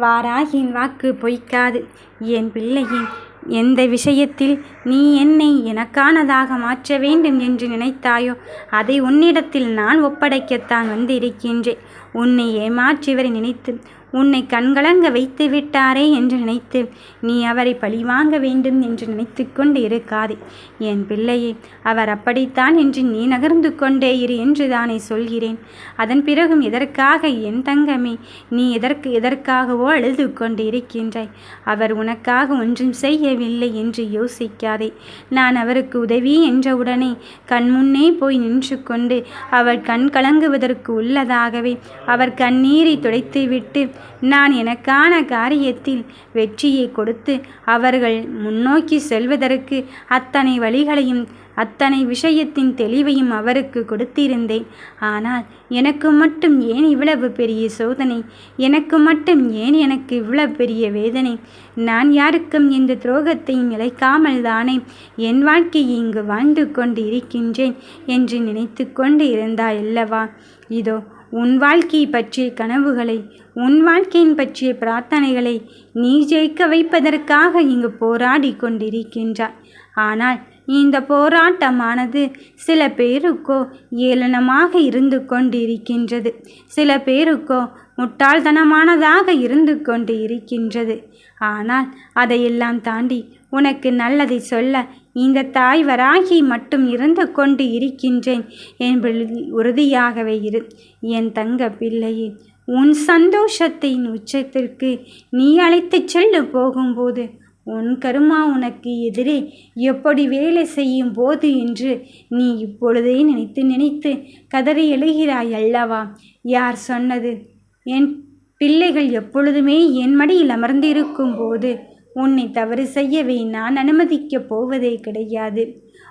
வாராகியின் வாக்கு பொய்க்காது. என் பிள்ளையே எந்த விஷயத்தில் நீ என்னை எனக்கானதாக மாற்ற வேண்டும் என்று நினைத்தாயோ அதை உன்னிடத்தில் நான் ஒப்படைக்கத்தான் வந்திருக்கின்றேன். உன்னை ஏமாற்றியவரை நினைத்து உன்னை கண்கலங்க வைத்து விட்டாரே என்று நினைத்து நீ அவரை பழிவாங்க வேண்டும் என்று நினைத்து கொண்டு இருக்காதே. என் பிள்ளையே அவர் அப்படித்தான் என்று நீ நகர்ந்து கொண்டே இரு என்று தானே சொல்கிறேன். அதன் பிறகும் எதற்காக என் தங்கமே நீ எதற்கு எதற்காகவோ அழுது கொண்டு இருக்கின்றாய் அவர் உனக்காக ஒன்றும் செய்யவில்லை என்று யோசிக்காதே. நான் அவருக்கு உதவி என்றவுடனே கண்முன்னே போய் நின்று கொண்டு அவர் கண் கலங்குவதற்கு உள்ளதாகவே அவர் கண்ணீரை துடைத்துவிட்டு நான் எனக்கான காரியத்தில் வெற்றியை கொடுத்து அவர்கள் முன்னோக்கி செல்வதற்கு அத்தனை வழிகளையும் அத்தனை விஷயத்தின் தெளிவையும் அவருக்கு கொடுத்திருந்தேன். ஆனால் எனக்கு மட்டும் ஏன் இவ்வளவு பெரிய சோதனை? எனக்கு மட்டும் ஏன் எனக்கு இவ்வளவு பெரிய வேதனை? நான் யாருக்கும் இந்த துரோகத்தையும் இழைக்காமல் தானே என் வாழ்க்கையை இங்கு வாழ்ந்து கொண்டு இருக்கின்றேன் என்று நினைத்து கொண்டு இருந்தாய் அல்லவா? இதோ உன் வாழ்க்கை பற்றிய கனவுகளை உன் வாழ்க்கையின் பற்றிய பிரார்த்தனைகளை நீ ஜெயிக்க வைப்பதற்காக இங்கு போராடி கொண்டிருக்கின்றாய். ஆனால் இந்த போராட்டமானது சில பேருக்கோ ஏளனமாக இருந்து கொண்டிருக்கின்றது. சில பேருக்கோ முட்டாள்தனமானதாக இருந்து கொண்டு இருக்கின்றது ஆனால் அதையெல்லாம் தாண்டி உனக்கு நல்லதை சொல்ல இந்த தாய் வராகி மட்டும் இருந்து கொண்டு இருக்கின்றேன் என்பது உறுதியாகவே இரு. என் தங்க பிள்ளையே உன் சந்தோஷத்தின் உச்சத்திற்கு நீ அழைத்துச் செல்லு போகும்போது உன் கருமா உனக்கு எதிரே எப்படி வேலை செய்யும் போது என்று நீ இப்பொழுதே நினைத்து நினைத்து கதறி எழுகிறாய் அல்லவா? யார் சொன்னது? என் பிள்ளைகள் எப்பொழுதுமே என் மடியில் அமர்ந்திருக்கும் போது உன்னை தவறு செய்யவே நான் அனுமதிக்கப் போவதே கிடையாது.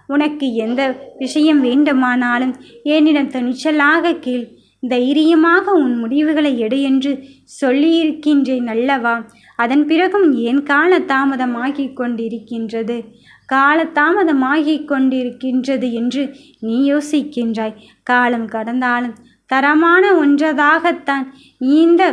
உனக்கு எந்த விஷயம் வேண்டுமானாலும் என்னிடம் துணிச்சலாக கீழ் தைரியமாக உன் முடிவுகளை எடு என்று சொல்லியிருக்கின்றேன் அல்லவா? அதன் பிறகும் ஏன் காலதாமதமாகிக் கொண்டிருக்கின்றது. காலதாமதமாகிக் கொண்டிருக்கின்றது என்று நீ யோசிக்கின்றாய். காலம் கடந்தாலும் தரமான ஒன்றதாகத்தான் இந்த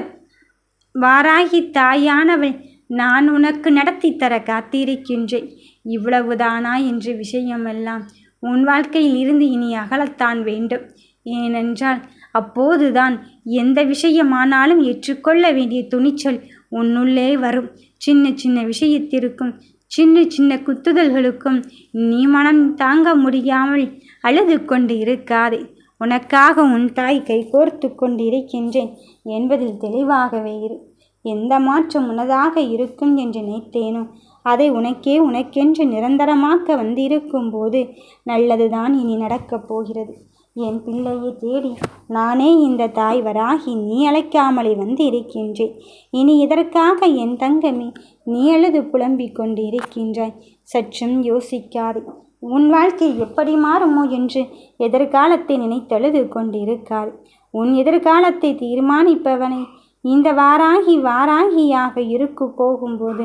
வாராகி தாயானவள் நான் உனக்கு நடத்தி தர காத்திருக்கின்றேன். இவ்வளவுதானா என்ற விஷயமெல்லாம் உன் வாழ்க்கையில் இருந்து இனி அகலத்தான் வேண்டும். ஏனென்றால் அப்போதுதான் எந்த விஷயமானாலும் ஏற்றுக்கொள்ள வேண்டிய துணிச்சல் உன்னுள்ளே வரும். சின்ன சின்ன விஷயத்திற்கும் சின்ன சின்ன குத்துதல்களுக்கும் நீ மனம் தாங்க முடியாமல் அழுது கொண்டு இருக்காதே. உனக்காக உன் தாய் கை கோர்த்து கொண்டு இருக்கின்றேன் என்பதில் தெளிவாகவே இரு. எந்த மாற்றம் உனதாக இருக்கும் என்று நினைத்தேனோ? அதை உனக்கே உனக்கென்று நிரந்தரமாக்க வந்திருக்கும் போது நல்லதுதான் இனி நடக்கப் போகிறது. என் பிள்ளையை தேடி நானே இந்த தாய் வராகி நீ அழைக்காமலே வந்து இருக்கின்றேன் இனி இதற்காக என் தங்கமே நீ அழுது புலம்பிக் கொண்டு இருக்கின்றாய் சற்றும் யோசிக்காதே. உன் வாழ்க்கை எப்படி மாறுமோ என்று எதிர்காலத்தை நினைத்தழுது கொண்டிருக்காது. உன் எதிர்காலத்தை தீர்மானிப்பவனை இந்த வாராகி வாராகியாக இருக்கு போகும்போது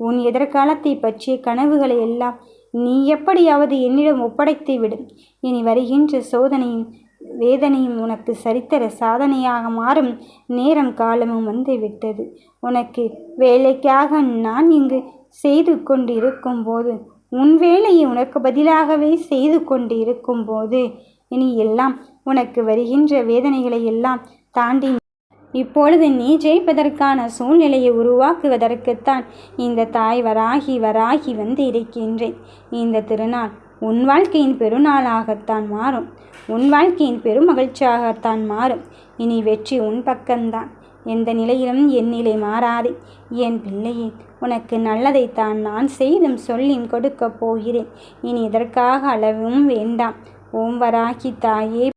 உன் எதிர்காலத்தை பற்றிய கனவுகளை எல்லாம் நீ எப்படியாவது என்னிடம் ஒப்படைத்து விடும் இனி வருகின்ற சோதனையும் வேதனையும் உனக்கு சரித்திர சாதனையாக மாறும். நேரம் காலமும் வந்து விட்டது. உனக்கு வேலைக்காக நான் இங்கு செய்து கொண்டு இருக்கும்போது உன் வேலையை உனக்கு பதிலாகவே செய்து கொண்டு இருக்கும்போது இனி எல்லாம் உனக்கு வருகின்ற வேதனைகளை எல்லாம் தாண்டி இப்பொழுது நீ ஜெயிப்பதற்கான சூழ்நிலையை உருவாக்குவதற்குத்தான் இந்த தாய் வராகி வராகி வந்து இருக்கின்றேன். இந்த திருநாள் உன் வாழ்க்கையின் பெருநாளாகத்தான் மாறும். உன் வாழ்க்கையின் பெருமகிழ்ச்சியாகத்தான் மாறும். இனி வெற்றி உன் பக்கம்தான். எந்த நிலையிலும் என் நிலை மாறாதே. என் பிள்ளையே உனக்கு நல்லதைத்தான் நான் செய்தும் சொல்லியும் கொடுக்கப் போகிறேன். இனி இதற்காக அளவும் வேண்டாம். ஓம் வராகி தாயே.